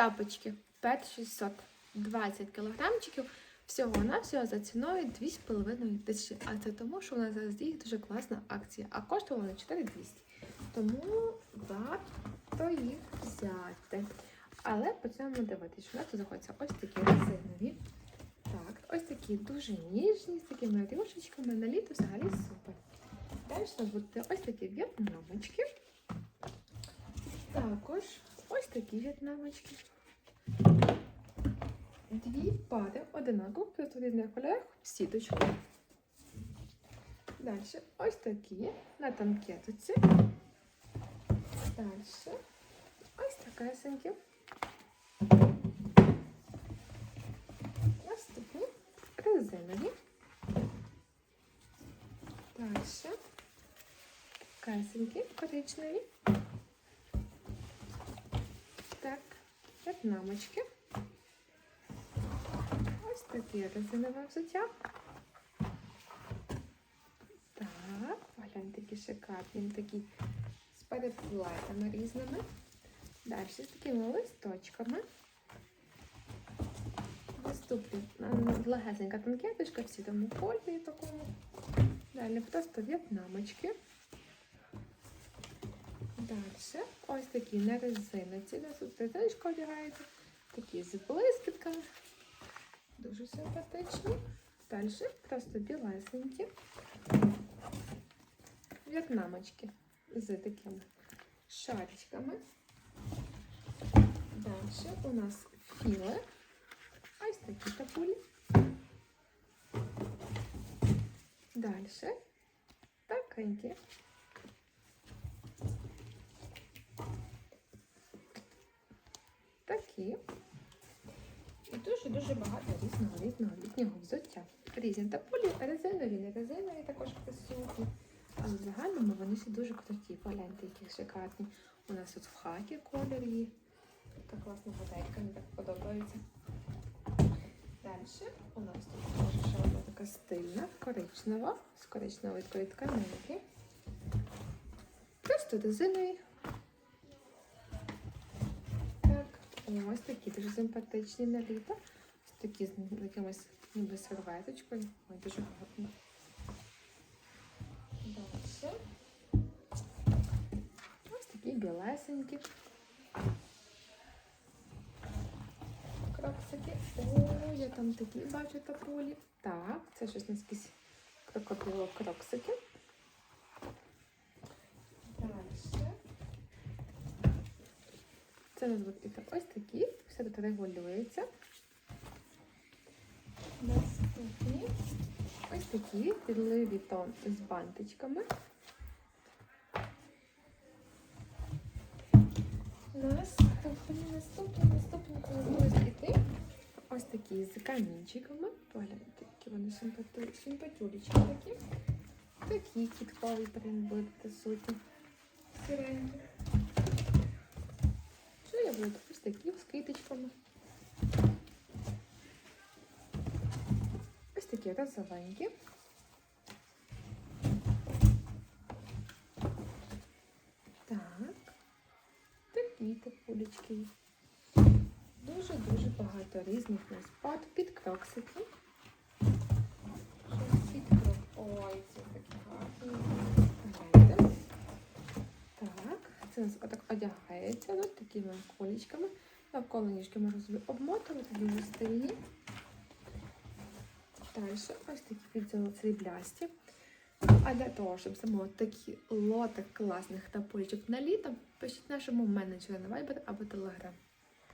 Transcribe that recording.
Тапочки 5620 кілограмчиків. Всього на всього за ціною 2,5 тисячі. А це тому, що у нас зараз діє дуже класна акція. А коштувала вони 4200. Тому варто їх взяти. Але по цьому дивитися, що у нас тут знаходяться ось такі резинові. Так, ось такі дуже ніжні, з такими рюшечками. На літо взагалі супер. Далі у нас будуть ось такі в'єтнамочки. Також такі в'єтнамочки. Дві пари одинакових, просто різних кольорах, в сіточку. Далі ось такі на танкетиці. Далі ось такесенькі. Наступні резинові. Далі касенькі коричневі. Так, в'єтнамочки. Ось таке резинове взуття. Так, погляньте, які шикарні, такі з переплетами різними. Далі з такими листочками. М, легесенька танкеточка в сітому кольорі такому. Далі просто в'єтнамочки. Далі такі на резиноці. У нас тут резиночка одягається. Такі з блискітками. Дуже симпатичні. Далі просто білесенькі. В'єтнамочки з такими шаричками. Далі у нас філи. Ось такі тапулі. Далі такенькі. Такі. І дуже-дуже багато різного різного літнього взуття. Різні тапулі, резинові, не резинові також присутні. Але в загальному вони всі дуже круті. Погляньте, які шикарні. У нас тут в хакі колір є. Така класна моделька, мені так подобається. Далі у нас тут ще одна така стильна, коричнева, з коричневої такої тканинки. Просто резинові. Так, ось такі дуже симпатичні на такі з якимось ніби серветочкою. Ой, дуже гарно. Далі. Ось такі білесенькі. Кроксики. О, я там такі бачу таполі. Так, це щось у нас якісь крокодило кроксики. Це у нас будуть і ось такі. Все тут регулюється. Наступні. Ось такі підливі тон з бантичками. Наступні, наступні, наступні будуть. Ось такі з камінчиками. Погляньте, які вони симпатюлічки такі. Такі кіткові будуть присутні. Сиренькі. Буду? Ось такі з квіточками. Ось такі розовенькі. Так. Такі тапулечки. Дуже-дуже багато різних нас пад під кроксики. Щось під крок. Ой, це такі гарні. Гляньте. Так, це у нас отак одягається ось такими колічками. Навколо ніжки можна собі обмотувати, дуже стильні. Далі ось такі підзоли сріблясті. А для того, щоб замовити такі лоти класних тапулечок на літо, пишіть нашому менеджеру на Viber або Telegram.